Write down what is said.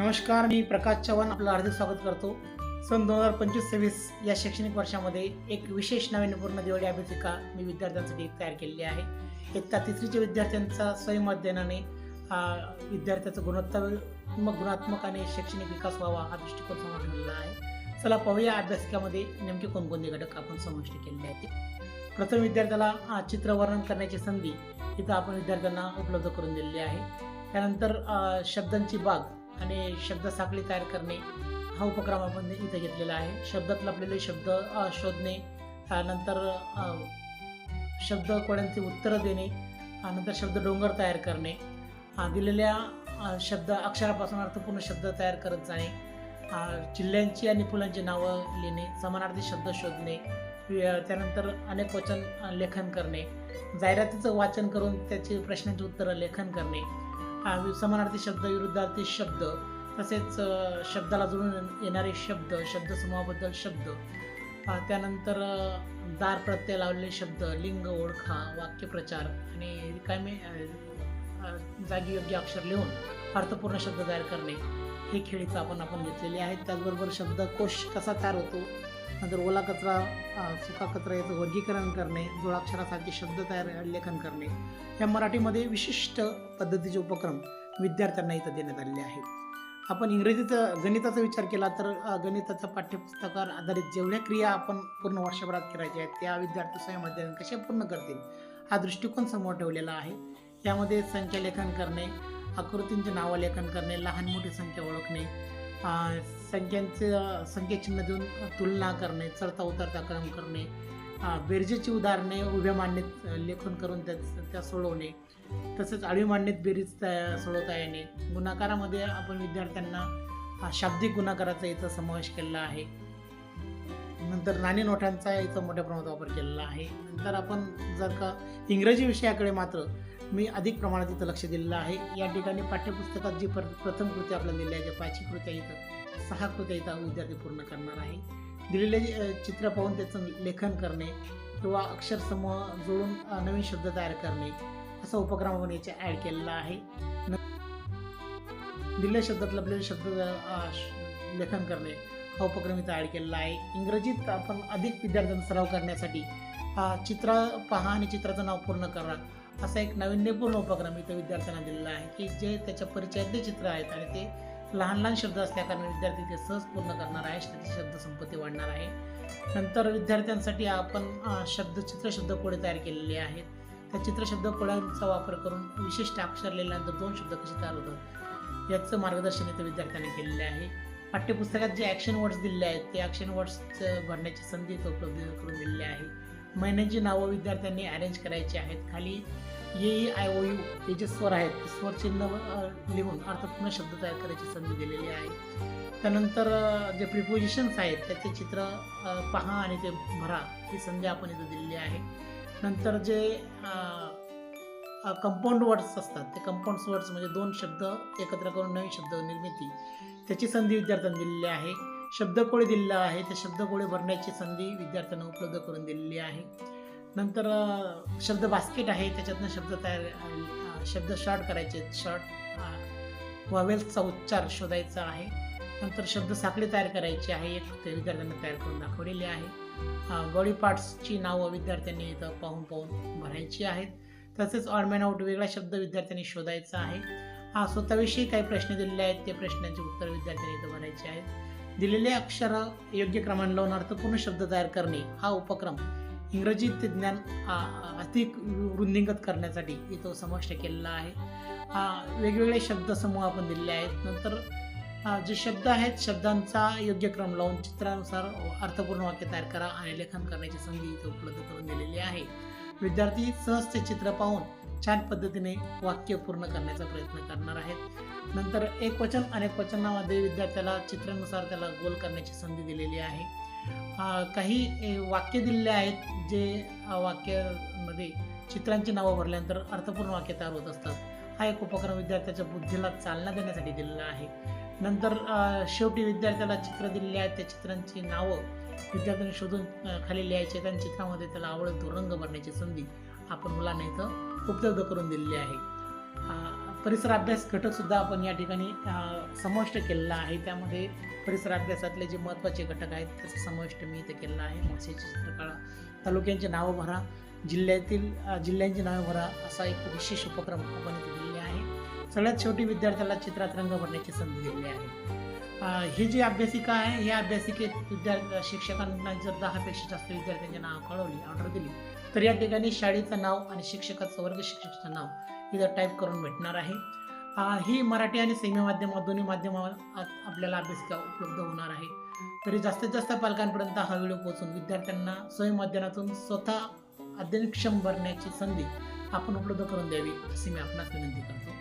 नमस्कार मी प्रकाश चव्हाण आपलं हार्दिक स्वागत करतो. सन दोन हजार पंचवीस सव्वीस या शैक्षणिक वर्षामध्ये एक विशेष नाविन्यपूर्ण दिवाळी अभ्यासिका मी विद्यार्थ्यांसाठी तयार केलेली आहे. इयत्ता तिसरीच्या विद्यार्थ्यांचा स्वयंअध्ययनाने विद्यार्थ्याचं गुणवत्तात्मक गुणात्मक आणि शैक्षणिक विकास व्हावा हा दृष्टिकोन समोर ठेवलेला आहे. चला पाहूया अभ्यासिकामध्ये नेमके कोणकोणते घटक आपण समाविष्ट केलेले आहेत. प्रथम विद्यार्थ्याला चित्रवर्णन करण्याची संधी इथं आपण विद्यार्थ्यांना उपलब्ध करून दिलेली आहे. त्यानंतर शब्दांची बाग आणि शब्द साखळी तयार करणे हा उपक्रम आपण इथे घेतलेला आहे. शब्दात लपलेले शब्द शोधणे नंतर शब्द कोड्यांचे उत्तरं देणे नंतर शब्द डोंगर तयार करणे. दिलेल्या शब्द अक्षरापासून अर्थपूर्ण शब्द तयार करत जाणे. जिल्ह्यांची आणि फुलांची नावं लिहिणे समानार्थी शब्द शोधणे त्यानंतर अनेक वचन लेखन करणे. जाहिरातीचं वाचन करून त्याची प्रश्नांची उत्तरं लेखन करणे. हा समानार्थी शब्द विरुद्धार्थी शब्द तसेच शब्दाला जुळून येणारे शब्द शब्दसमूहाबद्दल शब्द. त्यानंतर दार प्रत्यय लावलेले शब्द लिंग ओळखा वाक्यप्रचार आणि रिकामे अ, जागी योग्य अक्षर लिहून अर्थपूर्ण शब्द तयार करणे हे खेळ आपण आपण घेतलेले आहेत. त्याचबरोबर शब्दकोश कसा तयार होतो नंतर ओला कचरा सुका कचरा याचं वर्गीकरण करणे जोडाक्षरासारखे शब्द तयार लेखन करणे या मराठीमध्ये विशिष्ट पद्धतीचे उपक्रम विद्यार्थ्यांना इथं देण्यात आलेले आहेत. आपण इंग्रजीचं गणिताचा विचार केला तर गणिताचा पाठ्यपुस्तकावर आधारित जेवढ्या क्रिया आपण पूर्ण वर्षभरात करायच्या आहेत त्या विद्यार्थी स्वयंअध्ययन कसे पूर्ण करतील हा दृष्टिकोन समोर ठेवलेला आहे. यामध्ये संख्या लेखन करणे आकृतींचे नावं लेखन करणे लहान मोठी संख्या ओळखणे संख्यांचे अ, संख्याचिन्ह देऊन तुलना करणे चढता उतरता क्रम करणे बेरजेची उदाहरणे उभ्या मांडणीत लेखन करून त्या त्या सोडवणे तसेच आडवी मांडणीत बेरीज तया- सोडवता येणे. गुणाकारामध्ये आपण विद्यार्थ्यांना शाब्दिक गुणाकाराचा इथं समावेश केलेला आहे. नंतर नाणी नोटांचा इथं मोठ्या प्रमाणात वापर केलेला आहे. नंतर आपण जर का इंग्रजी विषयाकडे मात्र मी अधिक प्रमाणात इथं लक्ष दिलेलं आहे. या ठिकाणी पाठ्यपुस्तकात जी प्र प्रथम कृती आपल्याला दिली आहे ज्या पाचही कृत्या इथं सहा कृत्या इथं विद्यार्थी पूर्ण करणार आहे. दिलेले चित्र पाहून त्याचं लेखन करणे किंवा अक्षरसमूह जोडून नवीन शब्द तयार करणे असा उपक्रम आपण याच्या ॲड केलेला आहे. दिलेल्या शब्दात लपलेले शब्द श- लेखन करणे हा उपक्रम इथं ॲड केलेला आहे. इंग्रजीत आपण अधिक विद्यार्थ्यांचा सराव करण्यासाठी चित्र पहा आणि चित्राचं नाव पूर्ण करा. असा एक नाविन्यपूर्ण उपक्रम इथं विद्यार्थ्यांना दिलेला आहे की जे त्याच्या परिचयातले चित्र आहेत आणि ते लहान लहान शब्द असल्याकारणे विद्यार्थी ते सहज पूर्ण करणार आहे त्याची शब्दसंपत्ती वाढणार आहे. नंतर विद्यार्थ्यांसाठी आपण शब्द चित्रशब्द कोडे तयार केलेले आहेत. त्या चित्रशब्द कोड्यांचा वापर करून विशिष्ट अक्षर लिहिल्यानंतर दोन शब्द कसे तयार होतात याचं मार्गदर्शन इथं विद्यार्थ्यांनी केलेले आहे. पाठ्यपुस्तकात जे ॲक्शन वर्ड्स दिलेले आहेत ते ॲक्शन वर्ड्स भरण्याची संधी इथं उपलब्ध करून दिलेली आहे. महिन्यांची नावं विद्यार्थ्यांनी अरेंज करायची आहेत. खाली ये ई आय ओ यू हे जे स्वर आहेत ते स्वर चिन्ह लिहून अर्थपूर्ण शब्द तयार करायची संधी दिलेली आहे. त्यानंतर जे प्रिपोजिशन्स आहेत त्याचे चित्र पहा आणि ते भरा ही संधी आपण इथं दिलेली आहे. नंतर जे कंपाऊंड वर्ड्स असतात ते कंपाऊंड वर्ड्स म्हणजे दोन शब्द एकत्र करून नवीन शब्द निर्मिती त्याची संधी विद्यार्थ्यांनी दिलेली आहे. शब्दकोळे दिलेला आहे. त्या शब्दकोळे भरण्याची संधी विद्यार्थ्यांना उपलब्ध करून दिलेली आहे. नंतर शब्द बास्केट आहे. त्याच्यातनं शब्द तयार शब्द शॉर्ट करायचे शॉर्ट वावेल्सचा उच्चार शोधायचा आहे. नंतर शब्द साखळी तयार करायची आहे. एक ते विद्यार्थ्यांना तयार करून दाखवलेली आहे. बॉडी पार्ट्सची नावं विद्यार्थ्यांनी इथं पाहून पाहून भरायची आहेत. तसेच ऑडमॅन आउट वेगळा शब्द विद्यार्थ्यांनी शोधायचा आहे. हा स्वतःविषयी काही प्रश्न दिलेले आहेत. ते प्रश्नांची उत्तर विद्यार्थ्यांनी इथं भरायचे आहेत. दिलेले अक्षर योग्य क्रमाने लावून अर्थपूर्ण शब्द तयार करणे हा उपक्रम इंग्रजी ते ज्ञान अधिक वृद्धिंगत करण्यासाठी इथं समाविष्ट केलेला आहे. वेगवेगळे शब्द समूह आपण दिलेले आहेत. नंतर जे शब्द आहेत शब्दांचा योग्य क्रम लावून चित्रानुसार अर्थपूर्ण वाक्य तयार करा आणि लेखन करण्याची संधी इथं उपलब्ध करून दिलेली आहे. विद्यार्थी सहज ते चित्र पाहून छान पद्धतीने वाक्य पूर्ण करण्याचा प्रयत्न करणार आहेत. नंतर एक वचन अनेक वचनामध्ये विद्यार्थ्याला चित्रानुसार त्याला गोल करण्याची संधी दिलेली आहे. काही वाक्य दिलेले आहेत जे वाक्यामध्ये चित्रांची नावं भरल्यानंतर अर्थपूर्ण वाक्य तयार होत असतात. हा एक उपक्रम विद्यार्थ्याच्या बुद्धीला चालना देण्यासाठी दिलेला आहे. नंतर शेवटी विद्यार्थ्याला चित्र दिलेली आहेत. त्या चित्रांची नावं विद्यार्थ्यांनी शोधून खाली लिहायचे त्या चित्रामध्ये त्याला आवडत तो रंग भरण्याची संधी आपण मुलांना इथं उपलब्ध करून दिलेली आहे. परिसर अभ्यास घटक सुद्धा आपण या ठिकाणी समाविष्ट केलेला आहे. त्यामध्ये परिसर अभ्यासातले जे महत्त्वाचे घटक आहेत त्याचा समाविष्ट मी इथे केलेला आहे. मत्स्याची चित्रकला तालुक्यांची नावं भरा. जिल्ह्यातील जिल्ह्यांची नावं भरा असा एक विशेष उपक्रम आपण इथे दिलेले आहे. सगळ्यात शेवटी विद्यार्थ्याला चित्रात रंग भरण्याची संधी दिलेली आहे. ही जी अभ्यासिका आहे या अभ्यासिकेत विद्यार्थी शिक्षकांना जर दहापेक्षा जास्त विद्यार्थ्यांची नावं कळवली ऑर्डर दिली तर या ठिकाणी शाळेचं नाव आणि शिक्षकाचं वर्ग शिक्षकाचं नाव इथं टाईप करून भेटणार आहे. ही मराठी आणि सेमी माध्यम दोन्ही माध्यमात आपल्याला अभ्यासिका उपलब्ध होणार आहे. तरी जास्तीत जास्त पालकांपर्यंत हा व्हिडिओ पोहोचून विद्यार्थ्यांना स्वयं माध्यमातून स्वतः अध्ययनक्षम भरण्याची संधी आपण उपलब्ध करून द्यावी अशी मी आपणास विनंती करतो.